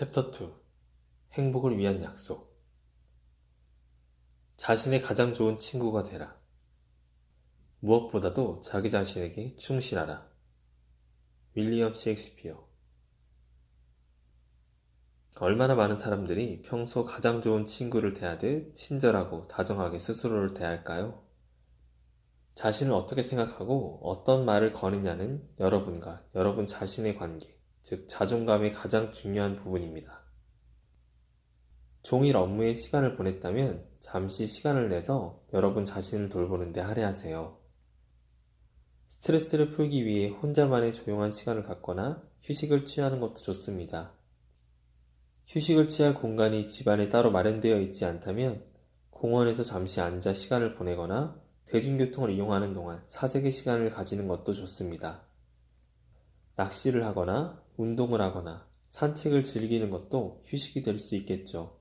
챕터 2 행복을 위한 약속 자신의 가장 좋은 친구가 되라. 무엇보다도 자기 자신에게 충실하라. 윌리엄 셰익스피어 얼마나 많은 사람들이 평소 가장 좋은 친구를 대하듯 친절하고 다정하게 스스로를 대할까요? 자신을 어떻게 생각하고 어떤 말을 거느냐는 여러분과 여러분 자신의 관계, 즉 자존감의 가장 중요한 부분입니다. 종일 업무에 시간을 보냈다면 잠시 시간을 내서 여러분 자신을 돌보는데 할애하세요. 스트레스를 풀기 위해 혼자만의 조용한 시간을 갖거나 휴식을 취하는 것도 좋습니다. 휴식을 취할 공간이 집안에 따로 마련되어 있지 않다면 공원에서 잠시 앉아 시간을 보내거나 대중교통을 이용하는 동안 사색의 시간을 가지는 것도 좋습니다. 낚시를 하거나 운동을 하거나 산책을 즐기는 것도 휴식이 될 수 있겠죠.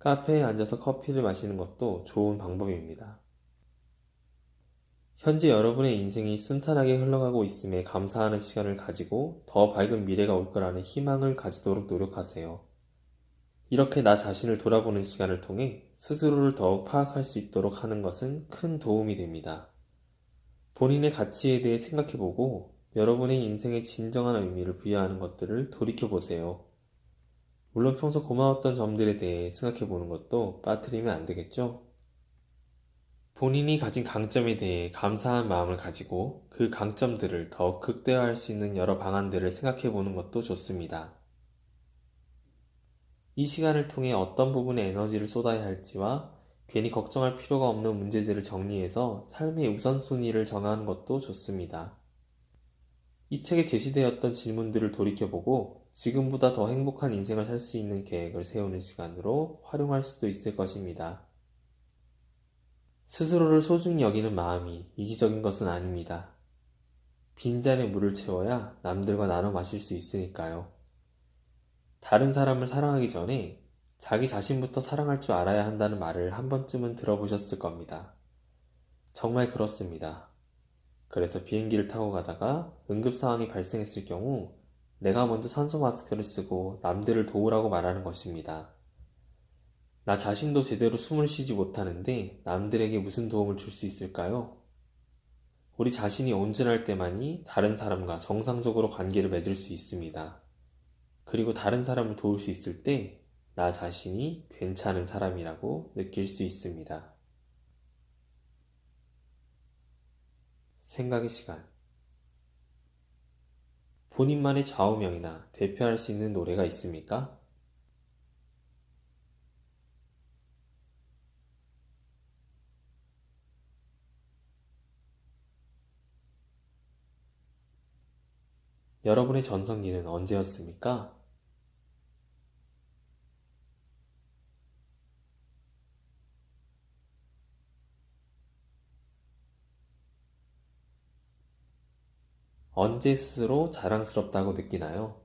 카페에 앉아서 커피를 마시는 것도 좋은 방법입니다. 현재 여러분의 인생이 순탄하게 흘러가고 있음에 감사하는 시간을 가지고 더 밝은 미래가 올 거라는 희망을 가지도록 노력하세요. 이렇게 나 자신을 돌아보는 시간을 통해 스스로를 더욱 파악할 수 있도록 하는 것은 큰 도움이 됩니다. 본인의 가치에 대해 생각해보고 여러분의 인생에 진정한 의미를 부여하는 것들을 돌이켜 보세요. 물론 평소 고마웠던 점들에 대해 생각해 보는 것도 빠뜨리면 안 되겠죠? 본인이 가진 강점에 대해 감사한 마음을 가지고 그 강점들을 더욱 극대화할 수 있는 여러 방안들을 생각해 보는 것도 좋습니다. 이 시간을 통해 어떤 부분에 에너지를 쏟아야 할지와 괜히 걱정할 필요가 없는 문제들을 정리해서 삶의 우선순위를 정하는 것도 좋습니다. 이 책에 제시되었던 질문들을 돌이켜보고 지금보다 더 행복한 인생을 살 수 있는 계획을 세우는 시간으로 활용할 수도 있을 것입니다. 스스로를 소중히 여기는 마음이 이기적인 것은 아닙니다. 빈잔에 물을 채워야 남들과 나눠 마실 수 있으니까요. 다른 사람을 사랑하기 전에 자기 자신부터 사랑할 줄 알아야 한다는 말을 한 번쯤은 들어보셨을 겁니다. 정말 그렇습니다. 그래서 비행기를 타고 가다가 응급 상황이 발생했을 경우 내가 먼저 산소 마스크를 쓰고 남들을 도우라고 말하는 것입니다. 나 자신도 제대로 숨을 쉬지 못하는데 남들에게 무슨 도움을 줄 수 있을까요? 우리 자신이 온전할 때만이 다른 사람과 정상적으로 관계를 맺을 수 있습니다. 그리고 다른 사람을 도울 수 있을 때 나 자신이 괜찮은 사람이라고 느낄 수 있습니다. 생각의 시간. 본인만의 좌우명이나 대표할 수 있는 노래가 있습니까? 여러분의 전성기는 언제였습니까? 언제 스스로 자랑스럽다고 느끼나요?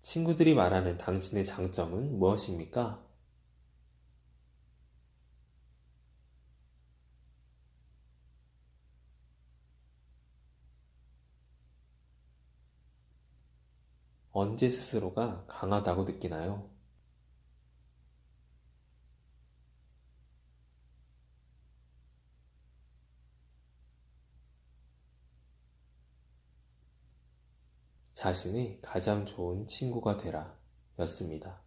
친구들이 말하는 당신의 장점은 무엇입니까? 언제 스스로가 강하다고 느끼나요? 자신의 가장 좋은 친구가 되라 였습니다.